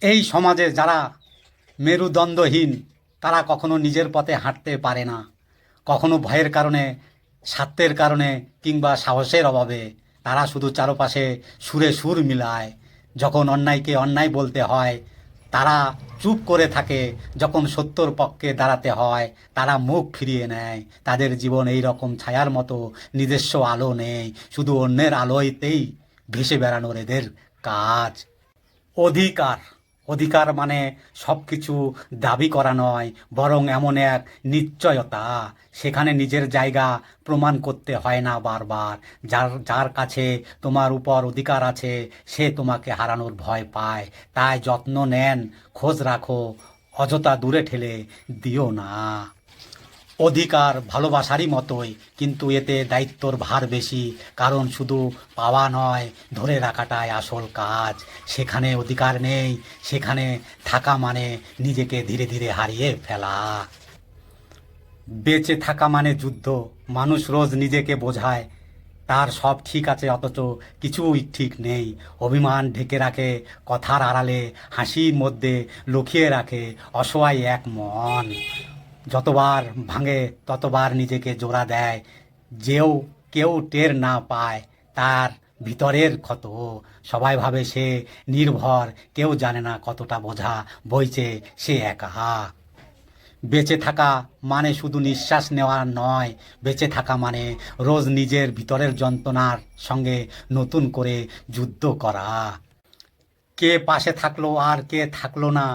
এই সমাজে যারা মেরুদণ্ডহীন, তারা কখনো নিজের পথে হাঁটতে পারে না। কখনো ভয়ের কারণে, স্বার্থের কারণে কিংবা সাহসের অভাবে তারা শুধু চারপাশে সুরে সুর মিলায়। যখন অন্যায়কে অন্যায় বলতে হয়, তারা চুপ করে থাকে। যখন সত্যর পক্ষে দাঁড়াতে হয়, তারা মুখ ফিরিয়ে নেয়। তাদের জীবন এই রকম ছায়ার মতো, নিজস্ব আলো নেই। শুধু অন্যের আলোয়তেই ভেসে বেড়ানোর এদের কাজ। অধিকার। অধিকার মানে সব কিছু দাবি করা নয়, বরং এমন এক নিশ্চয়তা। সেখানে নিজের জায়গা প্রমাণ করতে হয় না বারবার। যার যার কাছে তোমার উপর অধিকার আছে, সে তোমাকে হারানোর ভয় পায়। তাই যত্ন নেন, খোঁজ রাখো, অযথা দূরে ঠেলে দিও না। অধিকার ভালোবাসারই মতোই, কিন্তু এতে দায়িত্বর ভার বেশি, কারণ শুধু পাওয়া নয়, ধরে রাখাটাই আসল কাজ। সেখানে অধিকার নেই, সেখানে থাকা মানে নিজেকে ধীরে ধীরে হারিয়ে ফেলা। বেঁচে থাকা মানে যুদ্ধ, মানুষ রোজ নিজেকে বোঝায়, তার সব ঠিক আছে, অথচ কিছুই ঠিক নেই। অভিমান ঢেকে রাখে, কথার আড়ালে, হাসির মধ্যে লুকিয়ে রাখে, অসহায় এক মন। যতবার ভাঙে, ততবার নিজেকে জোড়া দেয়। যেও কেউ টের না পায়, তার ভিতরের ক্ষত। সবাই ভাবে সে নির্ভর, কেউ জানে না কতটা বোঝা বইছে সে একা। বেঁচে থাকা মানে শুধু নিঃশ্বাস নেওয়া নয়, বেঁচে থাকা মানে রোজ নিজের ভিতরের যন্ত্রণার সঙ্গে নতুন করে যুদ্ধ করা। কে পাশে থাকল আর কে থাকল না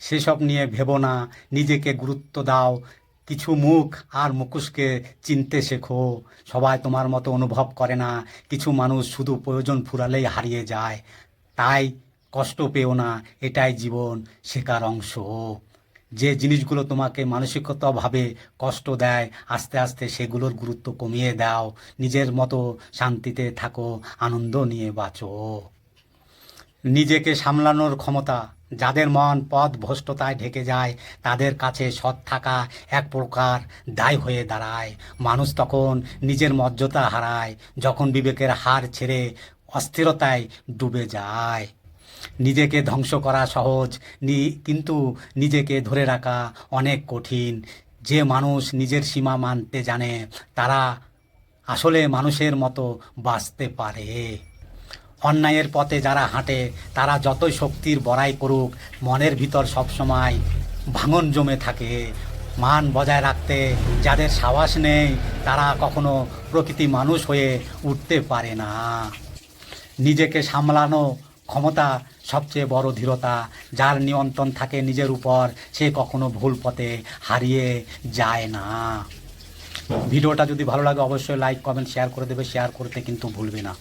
সেসব নিয়ে ভেবো না, নিজেকে গুরুত্ব দাও। কিছু মুখ আর মুখোশকে চিনতে শেখো। সবাই তোমার মতো অনুভব করে না। কিছু মানুষ শুধু প্রয়োজন ফুরালেই হারিয়ে যায়। তাই কষ্ট পেও না, এটাই জীবন, শেখার অংশ। যে জিনিসগুলো তোমাকে মানসিকতাভাবে কষ্ট দেয়, আস্তে আস্তে সেগুলোর গুরুত্ব কমিয়ে দাও। নিজের মতো শান্তিতে থাকো, আনন্দ নিয়ে বাঁচো। নিজেকে সামলানোর ক্ষমতা যাদের মন পথ ভ্রষ্টতায় ঢেকে যায়, তাদের কাছে সৎ থাকা এক প্রকার দায় হয়ে দাঁড়ায়। মানুষ তখন নিজের মর্যাদা হারায় যখন বিবেকের হার ছেড়ে অস্থিরতায় ডুবে যায়। নিজেকে ধ্বংস করা সহজ কিন্তু নিজেকে ধরে রাখা অনেক কঠিন। যে মানুষ নিজের সীমা মানতে জানে, তারা আসলে মানুষের মতো বাঁচতে পারে। অন্যায়ের পথে যারা হাঁটে, তারা যতই শক্তির বড়াই করুক, মনের ভিতর সবসময় ভাঙন জমে থাকে। মান বজায় রাখতে যাদের সাহস নেই, তারা কখনো প্রকৃতি মানুষ হয়ে উঠতে পারে না। নিজেকে সামলানো ক্ষমতা সবচেয়ে বড় ধীরতা, যার নিয়ন্ত্রণ থাকে নিজের উপর, সে কখনো ভুল পথে হারিয়ে যায় না। ভিডিওটা যদি ভালো লাগে, অবশ্যই লাইক কমেন্ট শেয়ার করে দেবে। শেয়ার করতে কিন্তু ভুলবে না।